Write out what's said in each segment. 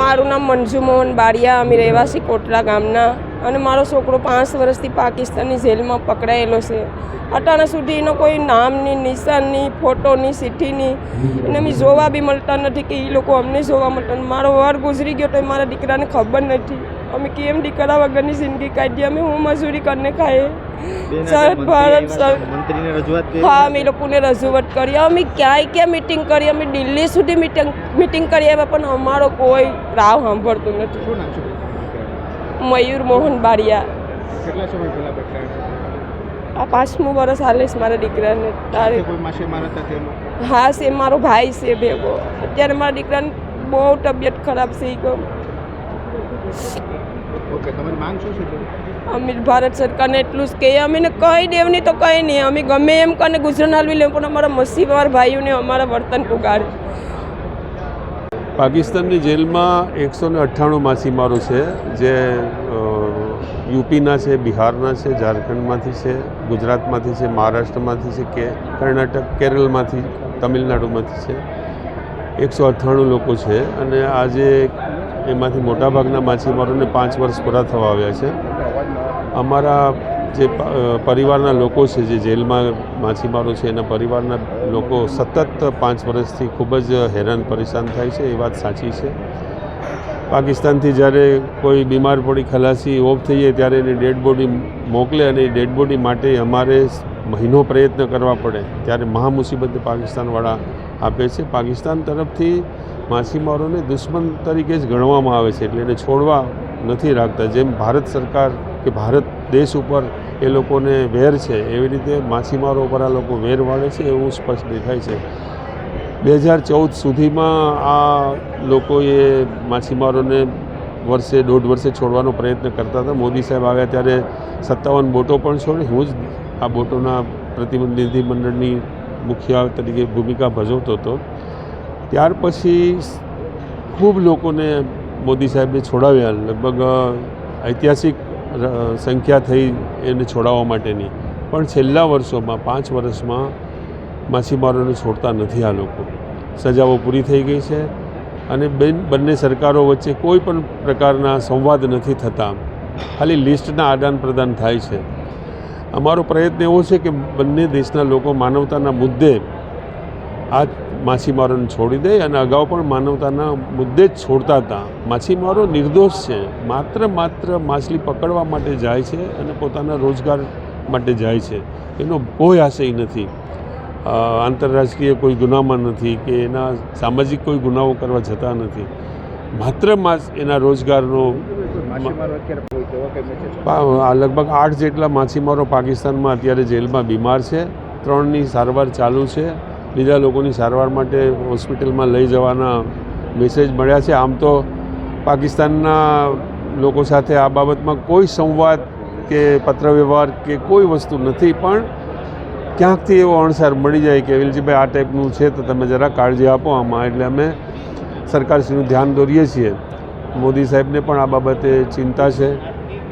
મારું નામ મંજુ મોહન બારિયા, અમે રહેવાસી કોટડા ગામના અને મારો છોકરો પાંચ વર્ષથી પાકિસ્તાનની જેલમાં પકડાયેલો છે. અટાણા સુધી એનો કોઈ નામની નિશાનની ફોટોની ચિઠ્ઠીની એને અમે જોવા બી મળતા નથી કે એ લોકો અમને જોવા મળતા. મારો વર ગુજરી ગયો તો મારા દીકરાને ખબર નથી. અમે કેમ દીકરા વગરની જિંદગી કાઢીએ અમે હું મજૂરી કરીને ખાઈએ. સર ભારત સર મંત્રીને રજૂઆત કરી. હા અમે લોકોને રજૂઆત કરી. અમે ક્યાંય ક્યાં મિટિંગ કરી? અમે દિલ્હી સુધી મિટિંગ મિટિંગ કરી આવ્યા પણ અમારો કોઈ રાવ સાંભળતું નથી? મયુર મોહન બારિયા. કેટલા સમય પહેલા પકડાયા આ પાંચમું વર્ષ હાલે છે મારા દીકરાને. તારે હા છે મારો ભાઈ છે ભેગો. અત્યારે મારા દીકરાને બહુ તબિયત ખરાબ છે ગયો ઓકે તમારી માંગ શું છે અમે ભારત સરકારને એટલું જ કહીએ. અમે કહી દેવની તો કંઈ નહીં. અમે ગમે એમ કરીને ગુજરાત હાલવી લેવું પણ અમારા મસીવાર ભાઈઓને અમારા વર્તન પુગાડે. પાકિસ્તાનની જેલમાં એકસો ને અઠ્ઠાણું માછીમારો છે જે યુપીના છે બિહારના છે ઝારખંડમાંથી છે ગુજરાતમાંથી છે મહારાષ્ટ્રમાંથી છે કે કર્ણાટક કેરળમાંથી તમિલનાડુમાંથી છે. એકસો અઠ્ઠાણું લોકો છે અને આજે એમાંથી મોટાભાગના માછીમારોને પાંચ વર્ષ પૂરા થવા આવ્યા છે. અમારા જે પરિવારના લોકો છે, જે જેલમાં માછીમારો છે, એના પરિવારના લોકો સતત પાંચ વર્ષથી ખૂબ જ હેરાન પરેશાન થાય છે, એ વાત સાચી છે. પાકિસ્તાનથી જ્યારે કોઈ બીમાર પડી, ખલાસી ઓફ થઈ જાય, ત્યારે એની ડેડ બોડી મોકલે અને એ ડેડ બોડી માટે અમારે મહિનો પ્રયત્ન કરવા પડે, ત્યારે મહા મુસીબત પાકિસ્તાનવાળા આપે છે. પાકિસ્તાન તરફથી માછીમારોને દુશ્મન તરીકે જ ગણવામાં આવે છે એટલે એને છોડવા નથી રાખતા. જેમ ભારત સરકાર કે ભારત દેશ ઉપર એ લોકોને વેર છે, એવી રીતે માછીમારો ઉપર આ લોકો વેર વાળે છે એવું સ્પષ્ટ દેખાય છે. બે હજાર ચૌદ સુધીમાં આ લોકોએ માછીમારોને વર્ષે, દોઢ વર્ષે છોડવાનો પ્રયત્ન કરતા હતા. મોદી સાહેબ આવ્યા ત્યારે સત્તાવન બોટો પણ છોડી, હું જ આ બોટોના પ્રતિનિધિમંડળની મુખ્ય તરીકે ભૂમિકા ભજવતો હતો. ત્યાર પછી ખૂબ લોકોને મોદી સાહેબે છોડાવ્યા. લગભગ ઐતિહાસિક સંખ્યા થઈ એને છોડાવવા માટેની. પણ છેલ્લા વર્ષોમાં, પાંચ વર્ષમાં માછીમારોને છોડતા નથી આ લોકો. સજાઓ પૂરી થઈ ગઈ છે અને બેન, બંને સરકારો વચ્ચે કોઈ પણ પ્રકારના સંવાદ નથી થતા. ખાલી લિસ્ટના આદાન પ્રદાન થાય છે. અમારો પ્રયત્ન એવો છે કે બંને દેશના લોકો માનવતાના મુદ્દે આ માછીમારોને છોડી દે અને અગાઉ પણ માનવતાના મુદ્દે જ છોડતા હતા. માછીમારો નિર્દોષ છે. માત્ર માત્ર માછલી પકડવા માટે જાય છે અને પોતાના રોજગાર માટે જાય છે. એનો કોઈ આશય નથી. આંતરરાષ્ટ્રીય કોઈ ગુનામાં નથી કે એના સામાજિક કોઈ ગુનાઓ કરવા જતા નથી. માત્ર માસ એના રોજગારનો લગભગ આઠ જેટલા માછીમારો પાકિસ્તાનમાં અત્યારે જેલમાં બીમાર છે. ત્રણની સારવાર ચાલુ છે. બીજા લોકોની સારવાર માટે હોસ્પિટલમાં લઈ જવાના મેસેજ મળ્યા છે. આમ તો પાકિસ્તાનના લોકો સાથે આ બાબતમાં કોઈ સંવાદ કે પત્રવ્યવહાર કે કોઈ વસ્તુ નથી, પણ ક્યાંકથી એવો અણસાર મળી જાય કે વિલજીભાઈ આ ટાઈપનું છે, તો તમે જરા કાળજી આપો આમાં. એટલે અમે સરકારશ્રીનું ધ્યાન દોરીએ છીએ. મોદી સાહેબને પણ આ બાબતે ચિંતા છે.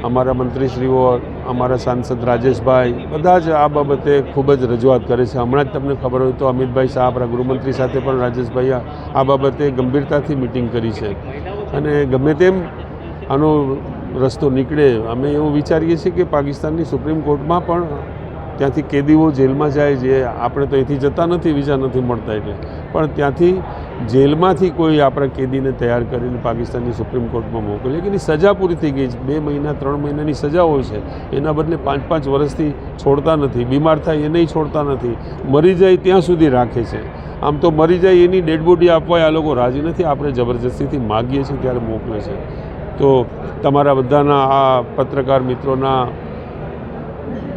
અમારા મંત્રીશ્રીઓ અમારા સાંસદ રાજેશભાઈ બધા જ આ બાબતે ખૂબ જ રજૂઆત કરે છે. હમણાં જ તમને ખબર હોય તો અમિતભાઈ શાહ આપણા ગૃહમંત્રી સાથે પણ રાજેશભાઈ આ આ બાબતે ગંભીરતાથી મિટિંગ કરી છે. અને ગમે તેમ આનો રસ્તો નીકળે, અમે એવું વિચારીએ છીએ કે પાકિસ્તાનની સુપ્રીમ કોર્ટમાં પણ ત્યાંથી કેદીઓ જેલમાં જાય જે આપણે તો અહીંથી જતા નથી, વિઝા નથી મળતા એટલે. પણ ત્યાંથી જેલમાંથી કોઈ આપણા કેદીને તૈયાર કરીને પાકિસ્તાનની સુપ્રીમ કોર્ટમાં મોકલીએ કે એની સજા પૂરી થઈ ગઈ છે. બે મહિના, ત્રણ મહિનાની સજા હોય છે. એના બદલે પાંચ પાંચ વર્ષથી છોડતા નથી. બીમાર થાય એ નહીં છોડતા નથી. મરી જાય ત્યાં સુધી રાખે છે. આમ તો મરી જાય એની ડેડ બોડી આપવા આ લોકો રાજી નથી. આપણે જબરજસ્તીથી માગીએ છીએ ત્યારે મોકલે છે. તો તમારા બધાના આ પત્રકાર મિત્રોના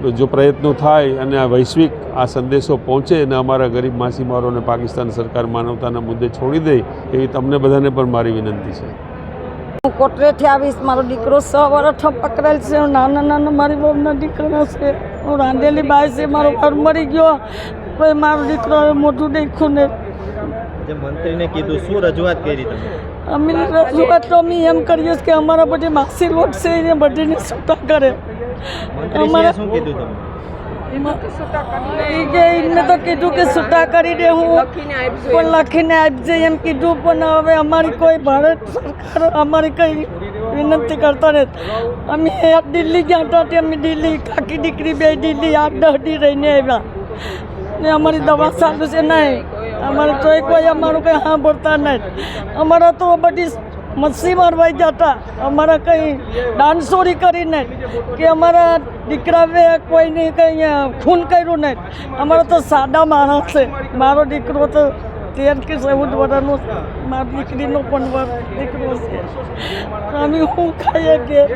જો પ્રયત્નો થાય અને આ વૈશ્વિક આ સંદેશો પહોંચે અને અમારા ગરીબ માછીમારોને પાકિસ્તાન સરકાર માનવતાના મુદ્દે છોડી દે એવી તમને બધાને પણ મારી વિનંતી છે. હું કોટરેથી આવીશ. મારો દીકરો સો વર્ષ પકડેલ છે. નાના નાના મારી બહુના દીકરા છે. હું રાંધેલી બાઈ છે. મારો ઘર મરી ગયો. પછી મારો દીકરો હવે મોઢું દેખ્યું ને. મંત્રીને કીધું શું રજૂઆત કરી તમે? અમે રજૂઆત તો અમે એમ કરીએ કે અમારા બધી માસી લોટ છે એને બધીને છૂટા કરે. મંત્રીશ્રીએ અમારા- શું કીધું તમે ઈ કે એમને તો કીધું કે છૂટા કરી દે હું. લખીને આપજો પણ લખીને આપજે એમ કીધું પણ હવે અમારી કોઈ ભારત સરકાર અમારી કંઈ વિનંતી કરતા ને અમે દિલ્હી ગયા હતા તે અમે દિલ્હી કાકી દીકરી બે દિલ્હી આઠ દસ રહીને આવ્યા. ને અમારી દવા સારું છે નહીં. અમારે તો કોઈ અમારું કંઈ સાંભળતા નહીં અમારા તો બધી મચ્છી મારવાઈ જતા. અમારા કંઈ ડાન્સોરી કરીને કે અમારા દીકરાએ કોઈને કંઈ ખૂન કર્યું નહીં. અમારા તો સાદા માણસ છે. મારો દીકરો તો તેર કે ચૌદ વર્ષનો મારી દીકરીનો પણ વર- દીકરો છે. અમે શું ખાઈએ કે?